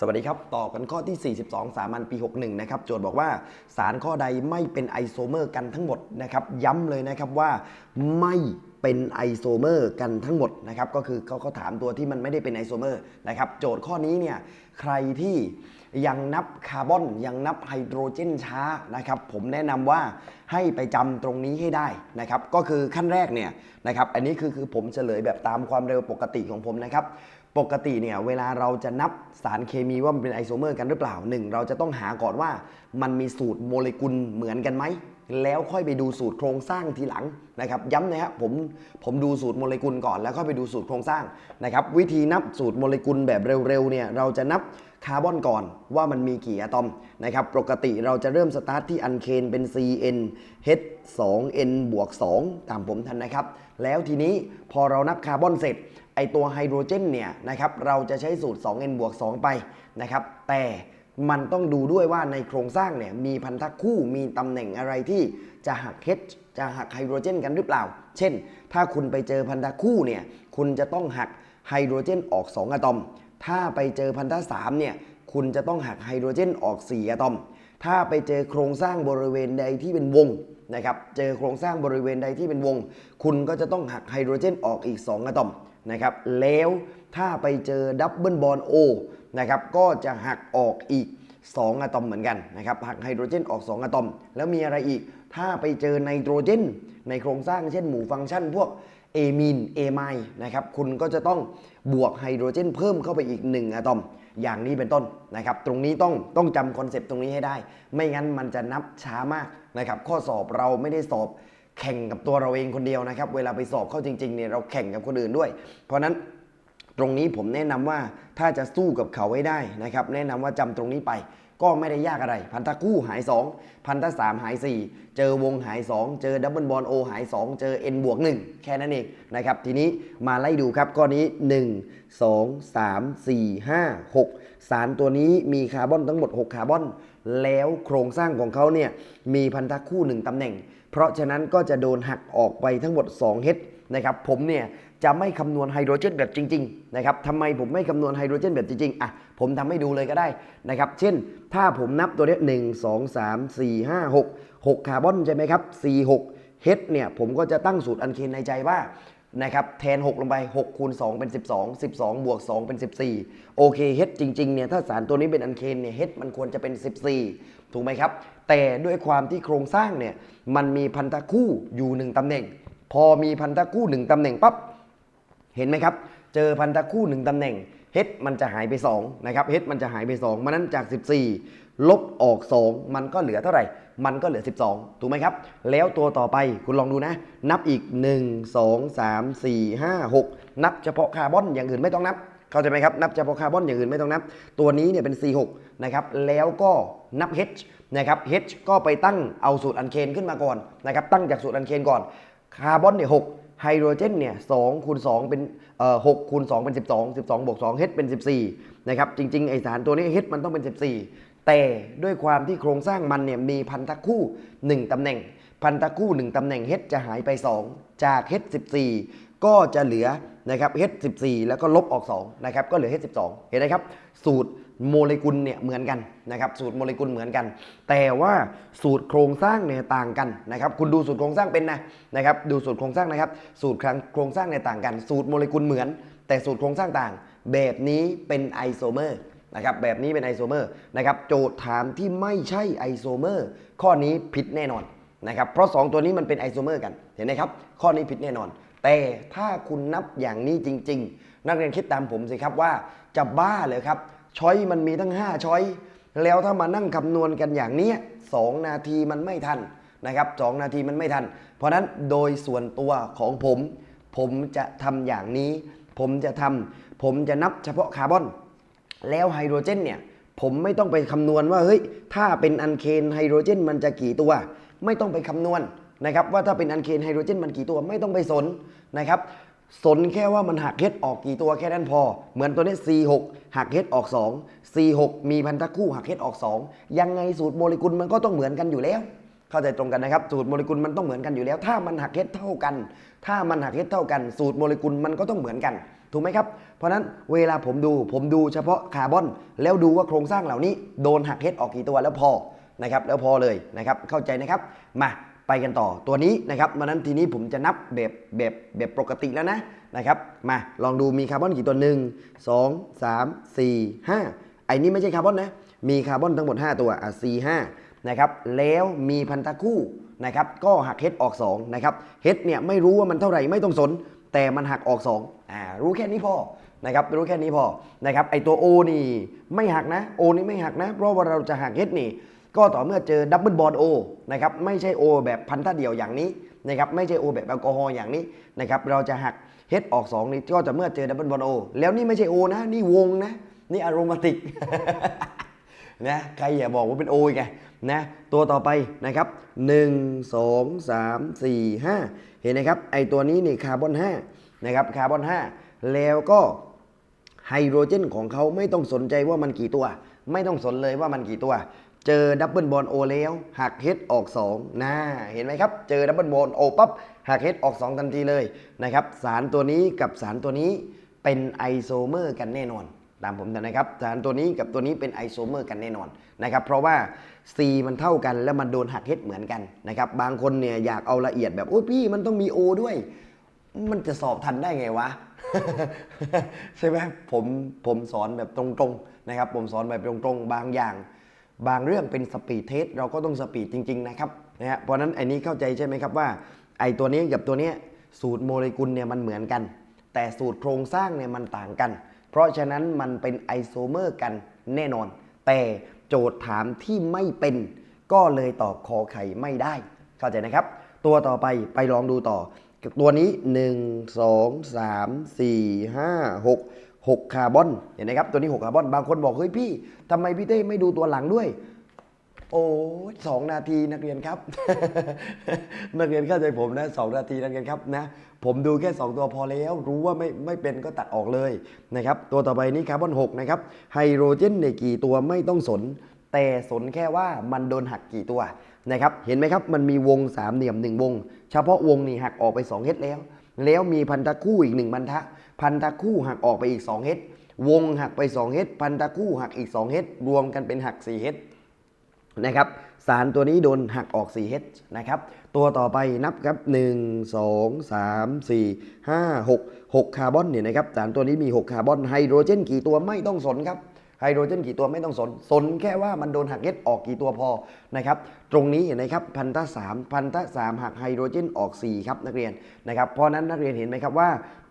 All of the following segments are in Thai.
สวัสดีครับ ต่อกันข้อที่ 42 สามัญปี 61 นะครับ โจทย์บอกว่าสารข้อใดไม่เป็นไอโซเมอร์กันทั้งหมดนะครับ ย้ำเลยนะครับว่าไม่เป็นไอโซเมอร์กันทั้งหมดนะครับก็คือเขาเขาถามตัวที่มันไม่ได้เป็นไอโซเมอร์นะครับโจทย์ข้อนี้เนี่ยใครที่ยังนับคาร์บอนยังนับไฮโดรเจนช้านะครับผมแนะนำว่าให้ไปจำตรงนี้ให้ได้นะครับก็คือขั้นแรกเนี่ยนะครับอันนี้คือคือผมเฉลยแบบตามความเร็วปกติของผมนะครับ ปกติเนี่ยเวลาเราจะนับสารเคมีว่ามันเป็นไอโซเมอร์กันหรือเปล่าหนึ่งเราจะต้องหาก่อนว่ามันมีสูตรโมเลกุลเหมือนกันไหมแล้วค่อยไปดูสูตรโครงสร้างทีหลังนะครับย้ำนะครับผมผมดูสูตรโมเลกุลก่อนแล้วค่อยไปดูสูตรโครงสร้างนะครับวิธีนับสูตรโมเลกุลแบบเร็วๆเนี่ยเราจะนับคาร์บอนก่อนว่ามันมีกี่อะตอมนะครับปกติเราจะเริ่มสตาร์ทที่อันเคนเป็น CN H 2 N บวก2ตามผมทันนะครับ แล้วทีนี้พอเรานับคาร์บอนเสร็จ ไอตัวไฮโดรเจนเนี่ยนะครับเราจะใช้สูตร 2n บวก2ไปนะครับแต่มันต้องดูด้วยว่าในโครงสร้างเนี่ยมีพันธะคู่มีตำแหน่งอะไรที่จะหัก H จะหักไฮโดรเจนกันหรือเปล่า เช่น ถ้าคุณไปเจอพันธะคู่เนี่ยคุณจะต้องหักไฮโดรเจนออก 2 อะตอม ถ้าไปเจอพันธะ3เนี่ยคุณจะต้องหักไฮโดรเจนออก 4 อะตอม ถ้าไปเจอโครงสร้างบริเวณใดที่เป็นวงนะครับเจอโครงสร้างบริเวณใดที่เป็นวง คุณก็จะต้องหักไฮโดรเจนออกอีก 2 อะตอม นะครับแล้วถ้าไปเจอดับเบิลบอลโอนะครับก็จะหักออกอีก 2 อะตอมเหมือนกันนะครับหักไฮโดรเจนออก 2 อะตอม แล้วมีอะไรอีก ถ้าไปเจอไนโตรเจน ในโครงสร้างเช่นหมู่ฟังก์ชันพวกเอมีนเอไมนะครับคุณก็จะต้องบวกไฮโดรเจนเพิ่มเข้าไปอีก 1 อะตอม อย่างนี้เป็นต้นนะครับตรงนี้ต้องต้องจำคอนเซปต์ตรงนี้ให้ได้ ไม่งั้นมันจะนับช้ามากนะครับข้อสอบเราไม่ได้สอบ แข่งกับตัวเราเองคนเดียวนะครับ เวลาไปสอบเข้าจริงๆเนี่ยเราแข่งกับคนอื่นด้วย เพราะนั้น ตรงนี้ผมแนะนำว่าถ้าจะสู้กับเขาให้ได้นะครับ แนะนำว่าจำตรงนี้ไป ก็ไม่ได้ยากอะไร พันธะคู่หาย 2 พันธะสามหาย 4 เจอวงหาย 2 เจอดับเบิลบอลโอหาย 2 เจอ n บวก1แค่นั้นเองนะครับ ทีนี้มาไล่ดูครับข้อนนี้ 1 2 3 4 5 6 สารตัวนี้มีคาร์บอนทั้งหมด 6 คาร์บอน แล้วโครงสร้างของเขาเนี่ยมีพันธะคู่ 1ตำแหน่ง เพราะฉะนั้นก็จะโดนหักออกไปทั้งหมด2เฮดนะครับผมเนี่ย จะไม่คำนวณไฮโดรเจนแบบจริงๆนะครับทำไมผมไม่คำนวณไฮโดรเจนแบบจริงๆอะผมทำให้ดูเลยก็ได้นะครับ เช่น ถ้าผมนับตัวนี้หนึ่งสองสามสี่ห้าหกหกคาร์บอนใช่ไหมครับสี่หกเฮดเนี่ยผมก็จะตั้งสูตรอันเคนในใจว่านะครับแทน 6 ลงไป 6 คูณ 2 เป็น 12 12 บวก 2 เป็น 14 โอเคเฮดจริงๆเนี่ยถ้าสารตัวนี้เป็นอันเคนเนี่ยเฮดมันควรจะเป็น 14 ถูกไหมครับ แต่ด้วยความที่โครงสร้างเนี่ยมันมีพันธะคู่อยู่หนึ่งตำแหน่ง พอมีพันธะคู่หนึ่งตำแหน่งปั๊บ เห็นไหมครับ เจอพันธะคู่หนึ่งตำแหน่งเฮดมันจะหายไป2นะครับเฮดมันจะหายไป2มันนั้นจาก 14 ลบออก 2 มันก็เหลือเท่าไหร่ มันก็เหลือ 12 ถูกไหมครับ แล้วตัวต่อไปคุณลองดูนะ นับอีก 1 2 3 4 5 6 นับเฉพาะคาร์บอนอย่างอื่นไม่ต้องนับ เข้าใจไหมครับ นับเฉพาะคาร์บอนอย่างอื่นไม่ต้องนับ ตัวนี้เนี่ยเป็น C6 นะครับ แล้วก็นับ H นะครับ H ก็ไปตั้งเอาสูตรอันเคนขึ้นมาก่อนนะครับ ตั้งจากสูตรอันเคนก่อน คาร์บอนเนี่ยหก ไฮโดรเจนเนี่ยสองคูณสองเป็นเอ่อหกคูณสองเป็นสิบสองสิบสองบวกสองเฮดเป็นสิบสี่นะครับจริงๆไอสารตัวนี้เฮดมันต้องเป็นสิบสี่แต่ด้วยความที่โครงสร้างมันเนี่ยมีพันธะคู่หนึ่งตำแหน่ง พันธะคู่หนึ่งตำแหน่งเฮดจะหายไปสองจากเฮดสิบสี่ก็จะเหลือนะครับเฮดสิบสี่แล้วก็ลบออกสองนะครับก็เหลือเฮดสิบสองเห็นไหมครับสูตร โมเลกุลเนี่ยเหมือนกันนะครับสูตรโมเลกุลเหมือนกัน แต่ว่าสูตรโครงสร้างเนี่ยต่างกันนะครับคุณดูสูตรโครงสร้างเป็นนะนะครับดูสูตรโครงสร้างนะครับ สูตรโครงสร้างเนี่ยต่างกัน สูตรโมเลกุลเหมือน แต่สูตรโครงสร้างต่าง แบบนี้เป็นไอโซเมอร์นะครับแบบนี้เป็นไอโซเมอร์นะครับโจทย์ถามที่ไม่ใช่ไอโซเมอร์ข้อนี้ผิดแน่นอนนะครับเพราะ 2 ตัวนี้มันเป็นไอโซเมอร์กันเห็นไหมครับข้อนี้ผิดแน่นอน แต่ถ้าคุณนับอย่างนี้จริง ๆ นักเรียนคิดตามผมสิครับว่าจะบ้าเลยครับ ช้อยมันมีทั้ง 5 ช้อย แล้วถ้ามานั่งคำนวณกันอย่างนี้สองนาทีมันไม่ทันนะครับสองนาทีมันไม่ทัน เพราะฉะนั้นโดยส่วนตัวของผม ผมจะทำอย่างนี้ ผมจะทำผมจะนับเฉพาะคาร์บอน แล้วไฮโดรเจนเนี่ยผมไม่ต้องไปคำนวณว่าเฮ้ยถ้าเป็นอันเคนไฮโดรเจนมันจะกี่ตัว ไม่ต้องไปคำนวณนะครับว่าถ้าเป็นอันเคนไฮโดรเจนมันกี่ตัวไม่ต้องไปสนนะครับ สนแค่ว่ามันหักเฮดออกกี่ตัวแค่นั้นพอ เหมือนตัวนี้ C6 หักเฮดออก 2 C6 มีพันธะคู่หักเฮดออก 2 ยังไงสูตรโมเลกุลมันก็ต้องเหมือนกันอยู่แล้ว เข้าใจตรงกันนะครับ สูตรโมเลกุลมันต้องเหมือนกันอยู่แล้ว ถ้ามันหักเฮดเท่ากัน ถ้ามันหักเฮดเท่ากัน สูตรโมเลกุลมันก็ต้องเหมือนกัน ถูกไหมครับ เพราะนั้นเวลาผมดูผมดูเฉพาะคาร์บอน แล้วดูว่าโครงสร้างเหล่านี้โดนหักเฮดออกกี่ตัวแล้วพอนะครับแล้วพอเลยนะครับเข้าใจนะครับมา ไปกันต่อตัวนี้นะครับวันนั้นทีนี้ผมจะนับแบบแบบแบบปกติแล้วนะนะครับมาลองดูมีคาร์บอนกี่ตัวหนึ่งสองสามสี่ห้าไอ้นี่ไม่ใช่คาร์บอนนะมีคาร์บอนทั้งหมด 5 ตัวอะ C5 นะครับแล้วมีพันธะคู่นะครับก็หักเฮดออก2นะครับเฮดเนี่ยไม่รู้ว่ามันเท่าไหร่ไม่ต้องสน แต่มันหักออก2อ่ารู้แค่นี้พอนะครับรู้แค่นี้พอนะครับไอตัว O นี่ไม่หักนะ O นี่ไม่หักนะ เพราะว่าเราจะหักเฮดนี่ ก็ต่อเมื่อเจอดับเบิลบอลโอนะครับไม่ใช่ O แบบพันธะเดี่ยวอย่างนี้นะครับไม่ใช่ O แบบแอลกอฮอล์อย่างนี้นะครับเราจะหักเฮดออก2นี่ก็จะเมื่อเจอดับเบิลบอลโอแล้วนี่ไม่ใช่ O นะนี่วงนะนี่อารมาติกนะใครอย่าบอกว่าเป็นโอไงนะตัวต่อไปนะครับ 1 2 3 4 5 เห็นไหมครับไอตัวนี้นี่คาร์บอน5นะครับคาร์บอน 5 แล้วก็ไฮโดรเจนของเขาไม่ต้องสนใจว่ามันกี่ตัว ไม่ต้องสนเลยว่ามันกี่ตัว เจอดับเบิลบอลโอแล้วหักเฮดออก2นะเห็นไหมครับ เจอดับเบิลบอลโอปั๊บหักเฮดออก 2 ทันทีเลยนะครับ สารตัวนี้กับสารตัวนี้เป็นไอโซเมอร์กันแน่นอน ตามผมนะครับ สารตัวนี้กับตัวนี้เป็นไอโซเมอร์กันแน่นอนนะครับ เพราะว่า C มันเท่ากันแล้วมันโดนหักเฮดเหมือนกันนะครับ บางคนเนี่ยอยากเอาละเอียดแบบโอ้ยพี่มันต้องมี O ด้วย มันจะสอบทันได้ไงวะใช่ไหมผมผมสอนแบบตรงๆนะครับ ผมสอนแบบตรงๆ บางอย่าง บางเรื่องเป็นสปีดเทสเราก็ต้องสปีดจริง ๆ นะครับนะฮะเพราะนั้นไอ้นี้เข้าใจใช่ไหมครับว่า ไอ้ตัวนี้กับตัวนี้สูตรโมเลกุลเนี่ยมันเหมือนกัน แต่สูตรโครงสร้างเนี่ยมันต่างกัน เพราะฉะนั้นมันเป็นไอโซเมอร์กันแน่นอน แต่โจทย์ถามที่ไม่เป็น ก็เลยตอบคอไข่ไม่ได้ เข้าใจนะครับ ตัวต่อไปไปลองดูต่อ ตัวนี้ 1 2 3 4 5 6 6 คาร์บอนเห็นไหมครับตัวนี้ 6 คาร์บอน บางคนบอกเฮ้ยพี่ทำไมพี่เต้ไม่ดูตัวหลังด้วย โอ้สองนาทีนักเรียนครับ นักเรียนเข้าใจผมนะสองนาทีนักเรียนครับนะผมดูแค่ 2 ตัวพอแล้วรู้ว่าไม่ไม่เป็นก็ตัดออกเลยนะครับตัวต่อไปนี้คาร์บอน6นะครับไฮโดรเจนในกี่ตัวไม่ต้องสน แต่สนแค่ว่ามันโดนหักกี่ตัวนะครับเห็นไหมครับมันมีวงสามเหลี่ยมหนึ่งวง เฉพาะวงนี่หักออกไป2เฮดแล้ว แล้วมีพันธะคู่อีกหนึ่งพันธะ พันตะคู่หักออกไปอีก2เฮดวงหักไป2เฮดพันตะคู่หักอีก2เฮดรวมกันเป็นหัก4เฮดนะครับสารตัวนี้โดนหักออก 4H นะครับ ตัวต่อไปนับครับ 1 2 3 4 5 6 6 คาร์บอนเนี่ยนะครับ สารตัวนี้มี 6 คาร์บอน ไฮโดรเจนกี่ตัวไม่ต้องสนครับ ไฮโดรเจนกี่ตัวไม่ต้องสน สนแค่ว่ามันโดนหักเฮดออกกี่ตัวพอนะครับตรงนี้เห็นไหมครับพันธะสามพันธะสามหักไฮโดรเจนออก 4 ครับนักเรียนนะครับเพราะนั้นนักเรียนเห็นไหมครับว่า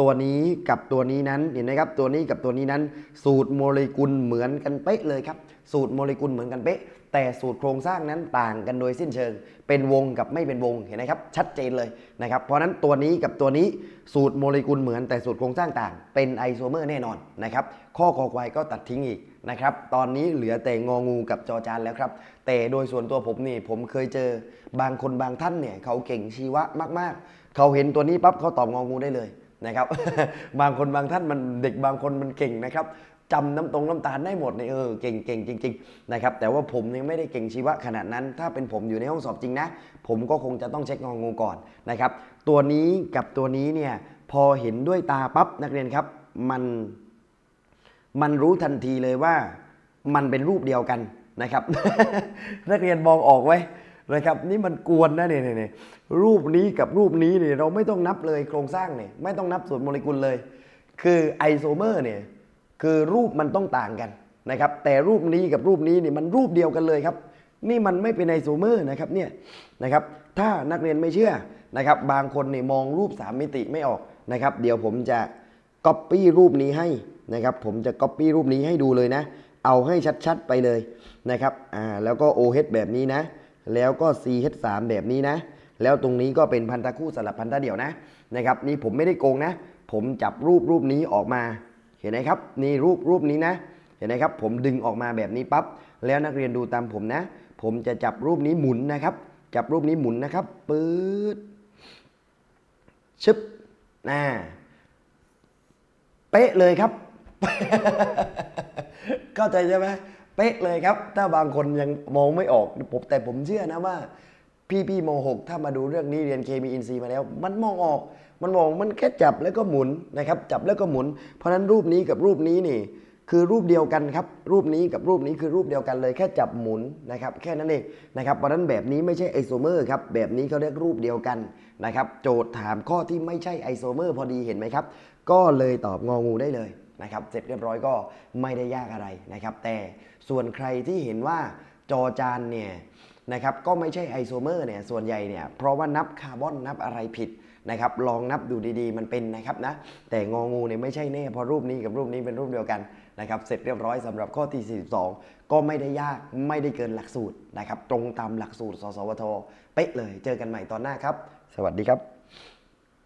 ตัวนี้กับตัวนี้นั้นเห็นไหมครับตัวนี้กับตัวนี้นั้น สูตรโมเลกุลเหมือนกันเป๊ะเลยครับ สูตรโมเลกุลเหมือนกันเป๊ะ แต่สูตรโครงสร้างนั้นต่างกันโดยสิ้นเชิง เป็นวงกับไม่เป็นวงเห็นไหมครับ ชัดเจนเลยนะครับ เพราะนั้นตัวนี้กับตัวนี้สูตรโมเลกุลเหมือนแต่สูตรโครงสร้างต่าง เป็นไอโซเมอร์แน่นอนนะครับ ข้อคอควายก็ตัดทิ้งอีกนะครับ ตอนนี้เหลือแต่งองูกับจอจานแล้วครับ แต่โดยส่วนตัวผมนี่ผมเคยเจอบางคนบางท่านเนี่ยเขาเก่งชีวะมาก ๆ เขาเห็นตัวนี้ปั๊บเขาตอบงองูได้เลยนะครับบางคนบางท่านมันเด็กบางคนมันเก่งนะครับ จำน้ำตรงน้ำตาลได้หมดเนี่ยเออเก่งเก่งจริงๆนะครับแต่ว่าผมยังไม่ได้เก่งชีวะขนาดนั้น ถ้าเป็นผมอยู่ในห้องสอบจริงนะ ผมก็คงจะต้องเช็คงองูก่อนนะครับตัวนี้กับตัวนี้เนี่ยพอเห็นด้วยตาปั๊บนักเรียนครับมันมันรู้ทันทีเลยว่ามันเป็นรูปเดียวกันนะครับ นักเรียนมองออกไว้นะครับนี่มันกวนนะเนี่ยเนี่ยรูปนี้กับรูปนี้เนี่ยเราไม่ต้องนับเลยโครงสร้างเนี่ยไม่ต้องนับส่วนโมเลกุลเลย คือไอโซเมอร์เนี่ย คือรูปมันต้องต่างกันนะครับ แต่รูปนี้กับรูปนี้นี่มันรูปเดียวกันเลยครับ นี่มันไม่เป็นไอโซเมอร์นะครับเนี่ยนะครับ ถ้านักเรียนไม่เชื่อนะครับ บางคนนี่มองรูป 3 มิติไม่ออกนะครับ เดี๋ยวผมจะก๊อปปี้รูปนี้ให้นะครับ ผมจะก๊อปปี้รูปนี้ให้ดูเลยนะ เอาให้ชัดๆไปเลยนะครับ อ่า แล้วก็ OH แบบนี้นะ แล้วก็ CH3 แบบนี้นะ แล้วตรงนี้ก็เป็นพันธะคู่สลับพันธะเดี่ยวนะ นะครับ นี่ผมไม่ได้โกงนะ ผมจับรูปรูปนี้ออกมา เห็นไหมครับนี่รูปรูปนี้นะ เห็นไหมครับ ผมดึงออกมาแบบนี้ปั๊บแล้วนักเรียนดูตามผมนะ ผมจะจับรูปนี้หมุนนะครับ จับรูปนี้หมุนนะครับปื๊ดชึบน่าเป๊ะเลยครับเข้าใจใช่ไหมเป๊ะเลยครับ ถ้าบางคนยังมองไม่ออกผมแต่ผมเชื่อนะว่า พี่พี่มหกถ้ามาดูเรื่องนี้เรียนเคมีอินซีย์มาแล้ว มันมองออก มันบอกมันแค่จับแล้วก็หมุนนะครับจับแล้วก็หมุน เพราะฉะนั้นรูปนี้กับรูปนี้นี่คือรูปเดียวกันครับ รูปนี้กับรูปนี้คือรูปเดียวกันเลยแค่จับหมุนนะครับแค่นั้นเองนะครับเพราะฉะนั้นแบบนี้ไม่ใช่ไอโซเมอร์ครับแบบนี้เขาเรียกรูปเดียวกันนะครับโจทย์ถามข้อที่ไม่ใช่ไอโซเมอร์พอดีเห็นไหมครับ ก็เลยตอบงองูได้เลยนะครับเสร็จเรียบร้อยก็ไม่ได้ยากอะไรนะครับ แต่ส่วนใครที่เห็นว่าจอจานเนี่ย นะครับก็ไม่ใช่ไอโซเมอร์เนี่ยส่วนใหญ่เนี่ยเพราะว่านับคาร์บอนนับอะไรผิดนะครับลองนับดูดีๆ มันเป็นนะครับนะแต่งองูเนี่ยไม่ใช่แน่เพราะรูปนี้กับรูปนี้เป็นรูปเดียวกันนะครับเสร็จเรียบร้อยสำหรับข้อที่ 42 ก็ไม่ได้ยากไม่ได้เกินหลักสูตรนะครับตรงตามหลักสูตรสสวทเป๊ะเลยเจอกันใหม่ตอนหน้าครับ สวัสดีครับ